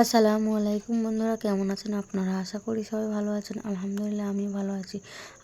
আসসালামু আলাইকুম বন্ধুরা, কেমন আছেন আপনারা? আশা করি সবাই ভালো আছেন। আলহামদুলিল্লাহ আমি ভালো আছি।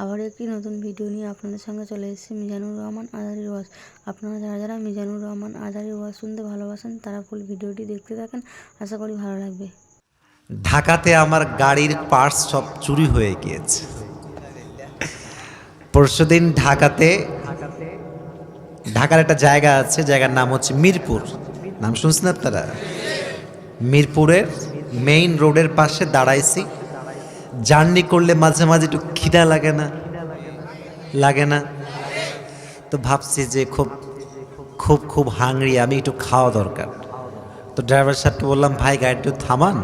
আবার একটি নতুন ভিডিও নিয়ে আপনাদের সঙ্গে চলে এসেছি, মিজানুর রহমান আজারি ওয়াজ। আপনারা যারা যারা মিজানুর রহমান আজারি ওয়াজ শুনতে ভালোবাসেন, তারা ফুল ভিডিওটি দেখতে থাকেন। আশা করি ভালো লাগবে। ঢাকাতে আমার গাড়ির পার্টস সব চুরি হয়ে গিয়েছে। পরশুদিন ঢাকাতে, ঢাকার একটা জায়গা আছে, জায়গার নাম হচ্ছে মিরপুর। নাম শুনছেন আপনারা? মিরপুরের মেইন রোডের পাশে দাঁড়াইছি। জার্নি করলে মাঝে মাঝে একটু খিদা লাগে না? লাগে না? তো ভাবছি যে খুব খুব খুব হাংরি আমি একটু খাওয়া দরকার। তো ড্রাইভার সাহেবকে বললাম, ভাই, গাড়িটা থামান,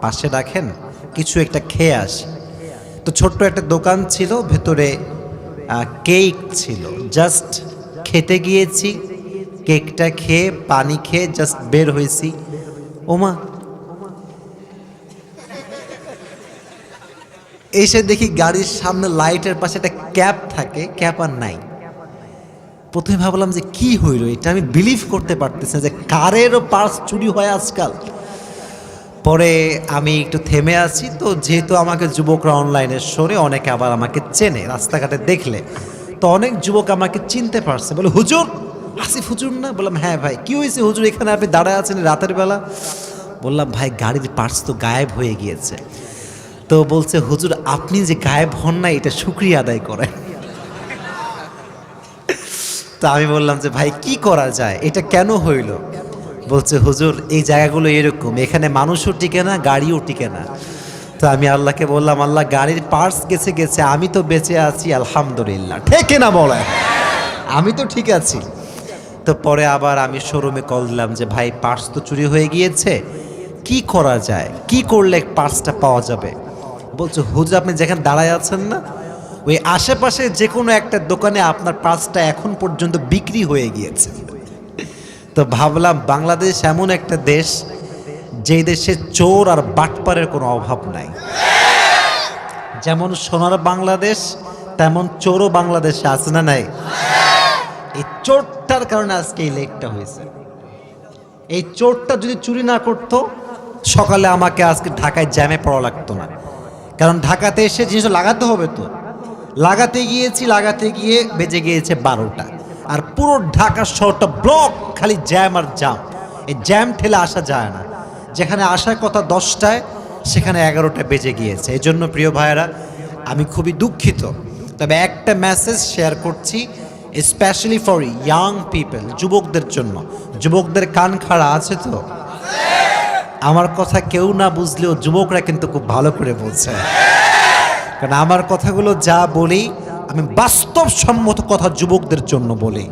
পাশে রাখেন, কিছু একটা খেয়ে আসি। তো ছোট্ট একটা দোকান ছিল, ভেতরে কেক ছিল। জাস্ট খেতে গিয়েছি কেকটা খেয়ে, পানি খেয়ে জাস্ট বের হয়েছি। ওমা। এসে দেখি গাড়ির সামনে লাইটের পাশে একটা ক্যাপ থাকে, ক্যাপ আর নাই। প্রথমে ভাবলাম যে কি হইল, এটা আমি বিলিভ করতে পারতেছি যে কারেরও পার্স চুরি হয় আজকাল। পরে আমি একটু থেমে আছি, তো যেহেতু আমাকে যুবকরা অনলাইনে সরে অনেকে আবার আমাকে চেনে, রাস্তাঘাটে দেখলে। তো অনেক যুবক আমাকে চিনতে পারছে, বলে, হুজুর আসিফ হুজুর না? বললাম হ্যাঁ ভাই। কি হয়েছে হুজুর? এখানে আপনি দাঁড়ায় আছেন রাতের বেলা? বললাম, ভাই, গাড়ির পার্স তো গায়েব হয়ে গিয়েছে। তো বলছে, হুজুর, আপনি যে গায়েব হন না, এটা শুক্রিয়া আদায় করেন। তো আমি বললাম যে, ভাই, কি করা যায়? এটা কেন হইল? বলছে, হুজুর, এই জায়গাগুলো এরকম। এখানে মানুষও টিকে না, গাড়িও টিকে না। তো আমি আল্লাহকে বললাম, আল্লাহ, গাড়ির পার্স গেছে গেছে। আমি তো বেঁচে আছি, আলহামদুলিল্লাহ। ঠেকে না বলে আমি তো ঠিক আছি। তো পরে আবার আমি শোরুমে কল দিলাম যে, ভাই পার্স তো চুরি হয়ে গিয়েছে। কি করা যায়? কি করলে পার্সটা পাওয়া যাবে? বলছে, হুজুর, আপনি যেখানে দাঁড়ায় আছেন না, ওই আশেপাশে যে কোনো একটা দোকানে আপনার পার্সটা এখন পর্যন্ত বিক্রি হয়ে গিয়েছে। তো ভাবলাম, বাংলাদেশ এমন একটা দেশ, যেই দেশে চোর আর বাটপারের কোনো অভাব নাই। যেমন সোনার বাংলাদেশ, তেমন চোরও বাংলাদেশে আছে না নাই? চোরটার কারণে আজকে এই লেকটা হয়েছে। এই চোরটা যদি চুরি না করতো, সকালে আমাকে আজকে ঢাকায় জ্যামে পড়া লাগতো না। কারণ ঢাকাতে এসে জিনিস লাগাতে হবে তো। লাগাতে গিয়েছি, লাগাতে গিয়ে বেজে গিয়েছে বারোটা। আর পুরো ঢাকা শহরটা ব্লক, খালি জ্যাম আর জাম। এই জ্যাম ঠেলে আসা যায় না। যেখানে আসার কথা দশটায়, সেখানে এগারোটা বেজে গিয়েছে। এই জন্য প্রিয় ভাইয়েরা, আমি খুবই দুঃখিত। তবে একটা মেসেজ শেয়ার করছি স্পেশালি ফর ইয়াং পিপল যুবকদের জন্য। যুবকদের কান খাড়া আছে তো? আমার কথা কেউ না বুঝলেও যুবকরা কিন্তু খুব ভালো করে বলছে। কারণ আমার কথাগুলো যা বলি, আমি বাস্তবসম্মত কথা যুবকদের জন্য বলি।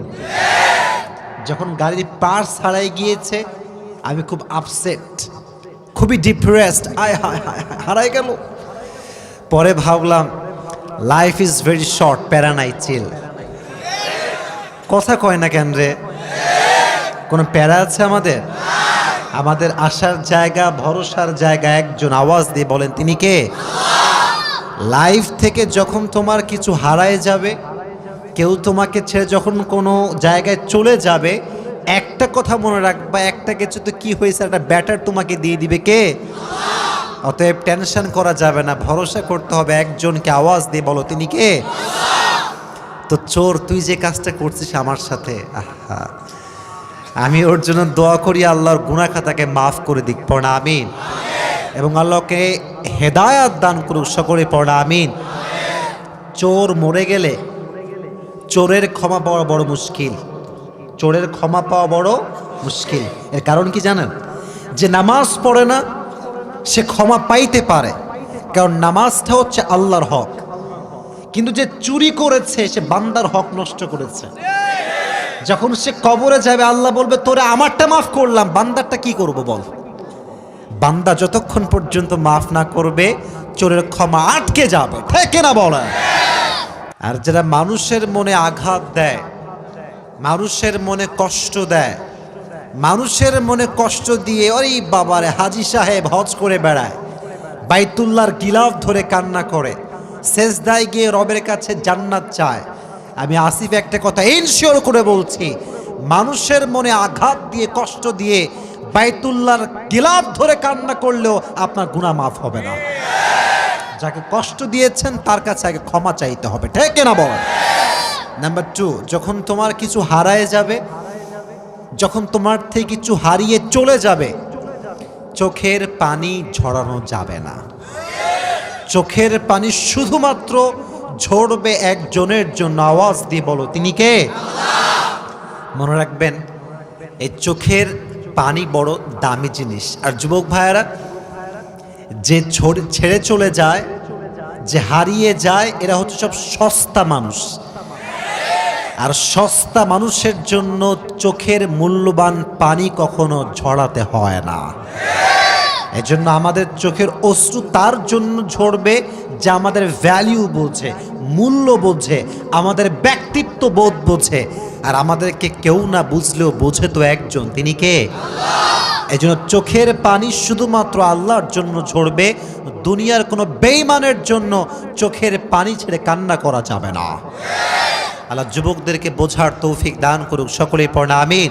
যখন গাড়ির পার্স হারাই গিয়েছে, আমি খুব আপসেট খুবই ডিপ্রেসড আয় হায় হারাই গেল। পরে ভাবলাম লাইফ ইজ ভেরি শর্ট প্যারানাই চিল কথা কয় না কেন রে? কোনো প্যারা আছে আমাদের? আমাদের আসার জায়গা, ভরসার জায়গা একজন আওয়াজ দিয়ে বলেন, তিনি কে? লাইফ থেকে যখন তোমার কিছু হারায় যাবে, কেউ তোমাকে ছেড়ে যখন কোনো জায়গায় চলে যাবে, একটা কথা মনে রাখবা, একটা কিছু তো কি হয়েছে, একটা ব্যাটার তোমাকে দিয়ে দিবে কে? অতএব টেনশন করা যাবে না, ভরসা করতে হবে একজনকে আওয়াজ দিয়ে বলো, তিনি কে? তো চোর, তুই যে কাজটা করছিস আমার সাথে, আহা। আমি ওর জন্য দোয়া করি, আল্লাহর গুনাহ খাতাকে মাফ করে দিক পড়া আমিন। এবং আল্লাহকে হেদায়াত দান করুক সকলে পড়া আমিন। চোর মরে গেলে চোরের ক্ষমা পাওয়া বড় মুশকিল। চোরের ক্ষমা পাওয়া বড় মুশকিল। এর কারণ কি জানেন? যে নামাজ পড়ে না, সে ক্ষমা পাইতে পারে। কারণ নামাজটা হচ্ছে আল্লাহর হক। কিন্তু যে চুরি করেছে, সে বান্দার হক নষ্ট করেছে। যখন সে কবরে যাবে, আল্লাহ বলবে, তোরে আমারটা মাফ করলাম, বান্দারটা কি করব বল? বান্দা যতক্ষণ পর্যন্ত মাফ না করবে, চোরের ক্ষমা আটকে যাবে। ঠিক না বলে? আর যারা মানুষের মনে আঘাত দেয়, মানুষের মনে কষ্ট দেয়, মানুষের মনে কষ্ট দিয়ে ওই বাবারে, হাজি সাহেব হজ করে বেড়ায় বাইতুল্লার গিলাফ ধরে কান্না করে শেষদায় গিয়ে রবের কাছে জান্নাত চায়। আমি আসিফ একটা কথা ইনশিওর করে বলছি, মানুষের মনে আঘাত দিয়ে, কষ্ট দিয়ে বাইতুল্লার গিলাফ ধরে কান্না করলেও আপনার গুণা মাফ হবে না। যাকে কষ্ট দিয়েছেন, তার কাছে আগে ক্ষমা চাইতে হবে। ঠিক না বল নাম্বার টু যখন তোমার কিছু হারায় যাবে, যখন তোমার থেকে কিছু হারিয়ে চলে যাবে, চোখের পানি ঝরানো যাবে না। চোখের পানি শুধুমাত্র ঝরবে একজনের জন্য। আওয়াজ দিয়ে বলো, তিনি কে? মনে রাখবেন, এই চোখের পানি বড় দামি জিনিস। আর যুবক ভাইয়েরা, যে ছড়ে- চলে যায়, যে হারিয়ে যায়, এরা হচ্ছে সব সস্তা মানুষ। আর সস্তা মানুষের জন্য চোখের মূল্যবান পানি কখনো ঝরাতে হয় না। এজন্য আমাদের চোখের অশ্রু তার জন্য ঝরবে যে আমাদের ভ্যালিউ বোঝে মূল্য বোঝে আমাদের ব্যক্তিত্ব বোধ বোঝে আর আমাদেরকে কেউ না বুঝলেও বোঝে তো একজন, তিনি কে? এই জন্য চোখের পানি শুধুমাত্র আল্লাহর জন্য ঝরবে, দুনিয়ার কোনো বেইমানের জন্য চোখের পানি ছেড়ে কান্না করা যাবে না। আল্লাহ, যুবকদেরকে বোঝার তৌফিক দান করুক, সকলেই পড়না আমিন।